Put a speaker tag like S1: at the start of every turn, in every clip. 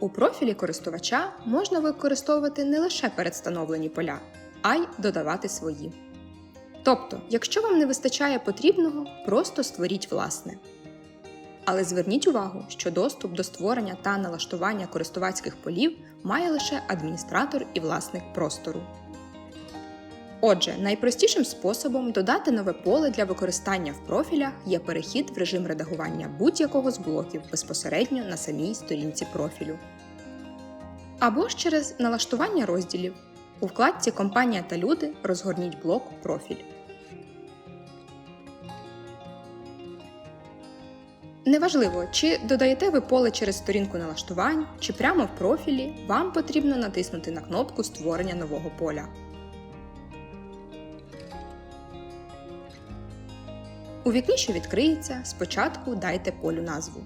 S1: У профілі користувача можна використовувати не лише передстановлені поля, а й додавати свої. Тобто, якщо вам не вистачає потрібного, просто створіть власне. Але зверніть увагу, що доступ до створення та налаштування користувацьких полів має лише адміністратор і власник простору. Отже, найпростішим способом додати нове поле для використання в профілях є перехід в режим редагування будь-якого з блоків безпосередньо на самій сторінці профілю. Або ж через налаштування розділів. У вкладці Компанія та люди розгорніть блок Профіль. Неважливо, чи додаєте ви поле через сторінку налаштувань, чи прямо в профілі, вам потрібно натиснути на кнопку Створення нового поля. У вікні, що відкриється, спочатку дайте полю назву.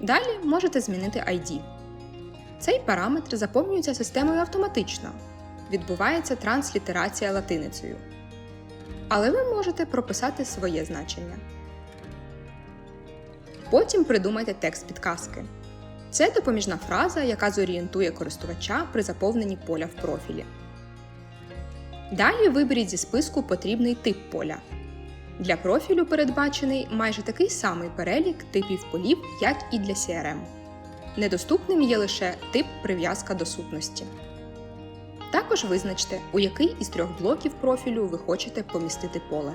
S1: Далі можете змінити ID. Цей параметр заповнюється системою автоматично. Відбувається транслітерація латиницею. Але ви можете прописати своє значення. Потім придумайте текст підказки. Це допоміжна фраза, яка зорієнтує користувача при заповненні поля в профілі. Далі виберіть зі списку потрібний тип поля. Для профілю передбачений майже такий самий перелік типів полів, як і для CRM. Недоступним є лише тип прив'язка до сутності. Також визначте, у який із трьох блоків профілю ви хочете помістити поле.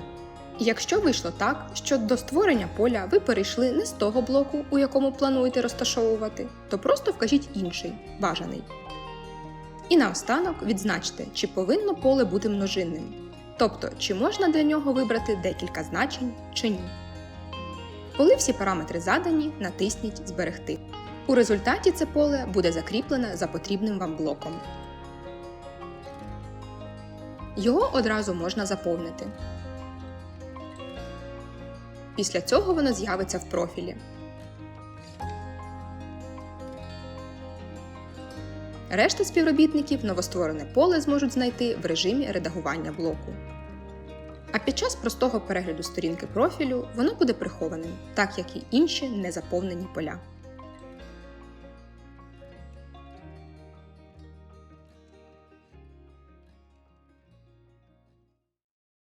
S1: Якщо вийшло так, що до створення поля ви перейшли не з того блоку, у якому плануєте розташовувати, то просто вкажіть інший, бажаний. І наостанок відзначте, чи повинно поле бути множинним, тобто чи можна для нього вибрати декілька значень чи ні. Коли всі параметри задані, натисніть Зберегти. У результаті це поле буде закріплене за потрібним вам блоком. Його одразу можна заповнити. Після цього воно з'явиться в профілі. Решта співробітників новостворене поле зможуть знайти в режимі редагування блоку. А під час простого перегляду сторінки профілю воно буде прихованим, так як і інші незаповнені поля.